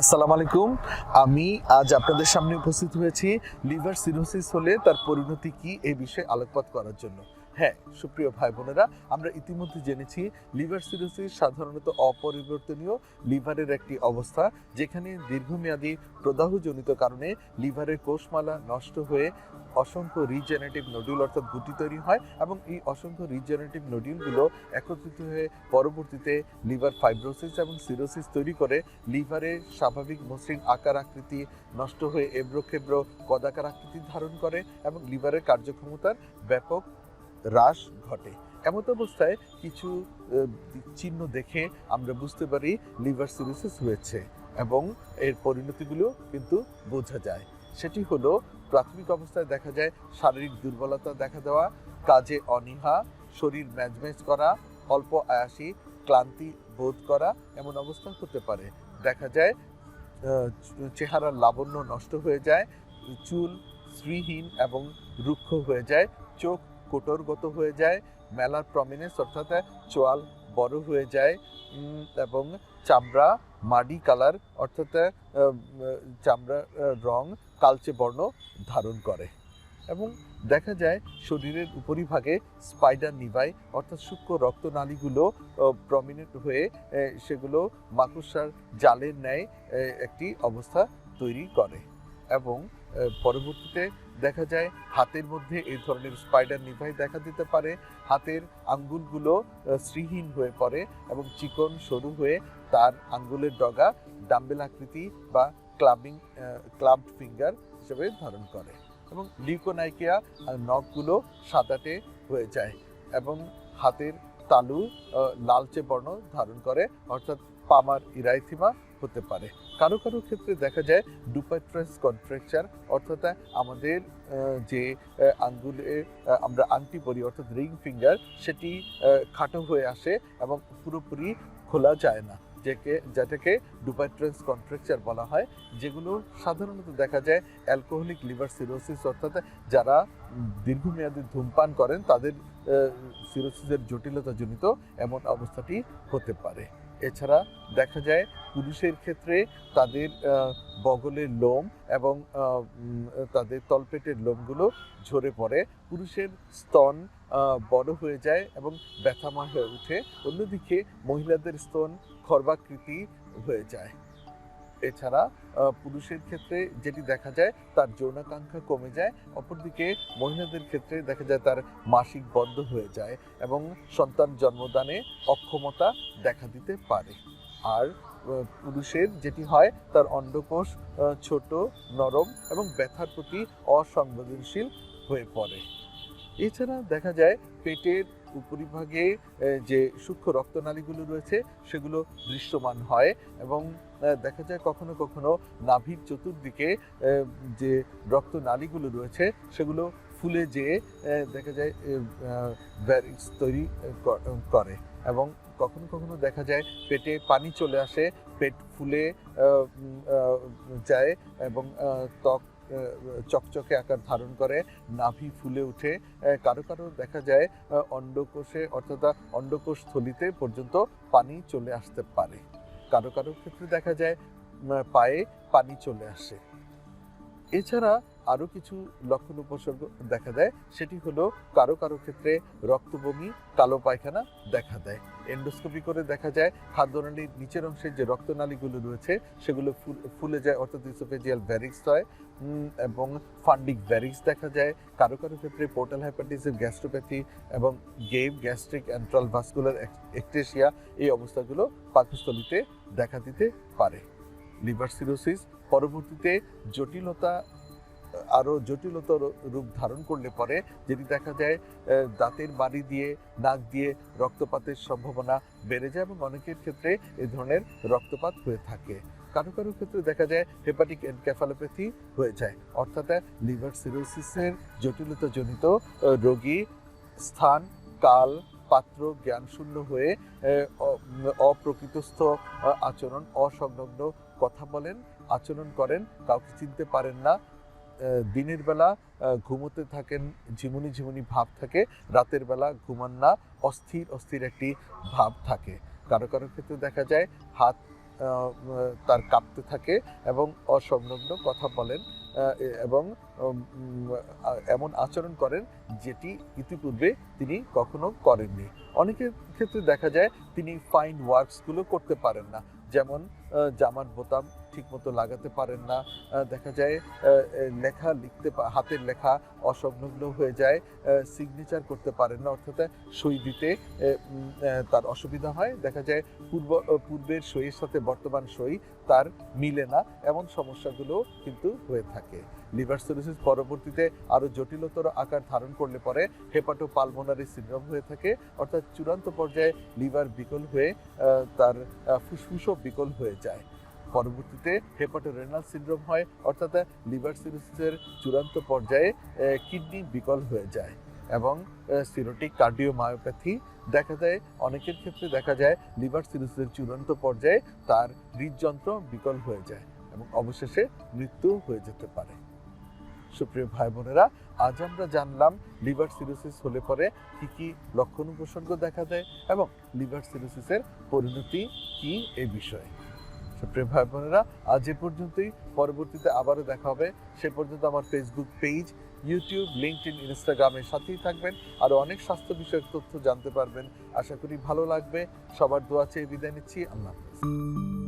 আসসালামু আলাইকুম। আমি আজ আপনাদের সামনে উপস্থিত হয়েছি লিভার সিরোসিস হলে তার পরিণতি কি এই বিষয়ে আলোকপাত করার জন্য। হ্যাঁ সুপ্রিয় ভাই বোনেরা, আমরা ইতিমধ্যে জেনেছি লিভার সিরোসিস সাধারণত অপরিবর্তনীয়, লিভারের একটি অবস্থা যেখানে দীর্ঘমেয়াদী প্রদাহজনিত কারণে লিভারের কোষমালা নষ্ট হয়ে অসংখ্য রিজেনারেটিভ নডিউল অর্থাৎ গুটি তৈরি হয় এবং এই অসংখ্য রিজেনারেটিভ নডিউলগুলো একত্রিত হয়ে পরবর্তীতে লিভার ফাইব্রোসিস এবং সিরোসিস তৈরি করে লিভারের স্বাভাবিক মসৃণ আকার আকৃতি নষ্ট হয়ে এবড়ো খেবড়ো কদাকার আকৃতি ধারণ করে এবং লিভারের কার্যক্ষমতার ব্যাপক হ্রাস ঘটে। এমত অবস্থায় কিছু চিহ্ন দেখে আমরা বুঝতে পারি লিভার সিরোসিস হয়েছে এবং এর পরিণতিগুলো কিন্তু বোঝা যায়। সেটি হলো প্রাথমিক অবস্থায় দেখা যায় শারীরিক দুর্বলতা দেখা দেওয়া, কাজে অনীহা, শরীর ম্যাজম্যাজ করা, অল্প আয়াসী, ক্লান্তি বোধ করা এমন অবস্থা হতে পারে। দেখা যায় চেহারার লাবণ্য নষ্ট হয়ে যায়, চুল শ্রীহীন এবং রুক্ষ হয়ে যায়, চোখ কোটরগত হয়ে যায়, মেলার প্রমিনেন্স অর্থাৎ চোয়াল বড় হয়ে যায় এবং চামড়া, মাডি কালার অর্থাৎ চামড়ার রং কালচে বর্ণ ধারণ করে। এবং দেখা যায় শরীরের উপরিভাগে স্পাইডার নিভাই অর্থাৎ সূক্ষ্ম রক্তনালীগুলো প্রমিনেন্ট হয়ে সেগুলো মাকুসার জালের ন্যায় একটি অবস্থা তৈরি করে। এবং পরবর্তীতে দেখা যায় হাতের মধ্যে এই ধরনের স্পাইডার নিভাই দেখা দিতে পারে। হাতের আঙ্গুলগুলো শ্রীহীন হয়ে পড়ে এবং চিকন, সরু হয়ে তার আঙ্গুলের ডগা ডাম্বেল আকৃতি বা ক্লাবিং ক্লাবড ফিঙ্গার হিসেবে ধারণ করে এবং লিউকোনাইকিয়া নখগুলো সাদাটে হয়ে যায় এবং হাতের তালু লালচে বর্ণ ধারণ করে। অর্থাৎ পামার ইরাইথিমা হতে পারে। কারও কারও ক্ষেত্রে দেখা যায় ডুপাট্রাস কন্ট্রাকচার অর্থাৎ আমাদের যে আঙ্গুলে আমরা আংটি পরি অর্থাৎ রিং ফিঙ্গার, সেটি খাটো হয়ে আসে এবং পুরোপুরি খোলা যায় না, যেকে, যেটাকে ডুপাইট্রেন্স কন্ট্রাকচার বলা হয়, যেগুলো সাধারণত দেখা যায় অ্যালকোহলিক লিভার সিরোসিস, অর্থাৎ, যারা দীর্ঘমেয়াদী ধূমপান করেন, তাদের সিরোসিসের জটিলতাজনিত এমন অবস্থাটি হতে পারে। এছাড়া দেখা যায় পুরুষের ক্ষেত্রে তাদের বগলের লোম এবং তাদের তলপেটের লোমগুলো ঝরে পড়ে। পুরুষের স্তন বড় হয়ে যায় এবং ব্যথাময় হয়ে ওঠে। অন্যদিকে মহিলাদের স্তন খর্বাকৃতি হয়ে যায়। এছাড়া পুরুষের ক্ষেত্রে যেটি দেখা যায়, তার যৌনাকাঙ্ক্ষা কমে যায়, অপরদিকে মহিলাদের ক্ষেত্রে দেখা যায় তার মাসিক বন্ধ হয়ে যায় এবং সন্তান জন্মদানে অক্ষমতা দেখা দিতে পারে। আর পুরুষের যেটি হয়, তার অন্ডকোষ ছোট, নরম এবং ব্যথার প্রতি অসংবেদনশীল হয়ে পড়ে। এছাড়া দেখা যায়, পেটের উপরিভাগে যে সূক্ষ্ম রক্তনালীগুলো রয়েছে, সেগুলো দৃশ্যমান হয় এবং দেখা যায় কখনো কখনো নাভির চতুর্দিকে যে রক্তনালীগুলো রয়েছে, সেগুলো ফুলে যেয়ে দেখা যায় ভ্যারিক্স তৈরি করে এবং কখনো কখনো দেখা যায় পেটে পানি চলে আসে, পেট ফুলে যায় এবং ত্বক চকচকে আকার ধারণ করে, নাভি ফুলে উঠে কারও কারও দেখা যায় অন্ডকোষে, অর্থাৎ অন্ডকোষ থলিতে পর্যন্ত পানি চলে আসতে পারে। কারও কারও ক্ষেত্রে দেখা যায় পায়ে পানি চলে আসে। এছাড়া আরও কিছু লক্ষণ উপসর্গ দেখা দেয়। সেটি হলো কারও কারও ক্ষেত্রে রক্তবমি, কালো পায়খানা দেখা দেয়। এন্ডোস্কোপি করে দেখা যায় খাদ্যনালীর নিচের অংশে যে রক্তনালীগুলো রয়েছে, সেগুলো ফুল- ফুলে যায়, অর্থাৎ ইসোফেজিয়াল ভ্যারিক্স হয় এবং ফান্ডিক ভ্যারিক্স দেখা যায়। কারও কারও ক্ষেত্রে পোর্টাল হ্যাপাটাইটিসের গ্যাস্ট্রোপ্যাথি এবং গেম গ্যাস্ট্রিক অ্যান্ট্রাল ভাস্কুলার একটেশিয়া এই অবস্থাগুলো পাকস্থলিতে দেখা দিতে পারে। লিভার সিরোসিস, পরবর্তীতে জটিলতা আরও জটিলতর রূপ ধারণ করলে পরে যেটি দেখা যায় দাঁতের বাড়ি দিয়ে নাক দিয়ে রক্তপাতের সম্ভাবনা বেড়ে যায় এবং অনেকের ক্ষেত্রে এই ধরনের রক্তপাত হয়ে থাকে। কারও কারও ক্ষেত্রে দেখা যায় হেপাটিক এনকেফালোপ্যাথি হয়ে যায়। অর্থাৎ লিভার সিরোসিসের জটিলতাজনিত আহ, রোগী স্থান কাল পাত্র জ্ঞানশূন্য হয়ে অপ্রকৃতস্থ আচরণ অসংলগ্ন কথা বলেন আচরণ করেন কাউকে চিনতে পারেন না দিনের বেলা ঘুমোতে থাকেন, ঝিমুনি ঝিমুনি ভাব থাকে, রাতের বেলা ঘুমান না, অস্থির অস্থির একটি ভাব থাকে। কারও কারও ক্ষেত্রে দেখা যায়, হাত তার কাঁপতে থাকে এবং অসংলগ্ন কথা বলেন এবং এমন আচরণ করেন যেটি ইতিপূর্বে তিনি কখনো করেননি। অনেকের ক্ষেত্রে দেখা যায়, তিনি ফাইন ওয়ার্কসগুলো করতে পারেন না। যেমন জামার বোতাম ঠিকমতো লাগাতে পারেন না। দেখা যায় লেখা লিখতে হাতের লেখা অসংলগ্ন হয়ে যায় সিগনেচার করতে পারেন না, অর্থাৎ সই দিতে তার অসুবিধা হয়। দেখা যায়, পূর্ব পূর্বের সইয়ের সাথে বর্তমান সই তার মিলে না, এমন সমস্যাগুলো কিন্তু হয়ে থাকে। লিভার সিরোসিস পরবর্তীতে আরও জটিলতর আকার ধারণ করলে পরে হেপাটো পালমোনারি সিনড্রোম হয়ে থাকে, অর্থাৎ চূড়ান্ত পর্যায়ে লিভার বিকল হয়ে তার ফুসফুসও বিকল হয়ে যায়। পরবর্তীতে হেপাটো রেনাল সিনড্রোম হয়, অর্থাৎ লিভার সিরোসিসের চূড়ান্ত পর্যায়ে কিডনি বিকল হয়ে যায় এবং সিরোটিক কার্ডিওমায়োপ্যাথি দেখা যায় অনেকের ক্ষেত্রে দেখা যায় লিভার সিরোসিসের চূড়ান্ত পর্যায়ে তার হৃদযন্ত্র বিকল হয়ে যায় এবং অবশেষে মৃত্যু হয়ে যেতে পারে। সুপ্রিয় ভাই বোনেরা আজ আমরা জানলাম লিভার সিরোসিস হলে পরে কি কি লক্ষণ উপসর্গ দেখা দেয় এবং লিভার সিরোসিসের পরিণতি কি এই বিষয়ে। সুপ্রিয় ভাই বোনেরা আজ এ পর্যন্তই। পরবর্তীতে আবারও দেখা হবে। সে পর্যন্ত আমার ফেসবুক পেজ ইউটিউব লিঙ্কড ইনস্টাগ্রামের সাথেই থাকবেন। আর অনেক স্বাস্থ্য বিষয়ক তথ্য জানতে পারবেন। আশা করি ভালো লাগবে। সবার দোয়া চেয়ে বিদায় নিচ্ছি। আল্লাহ হাফেজ।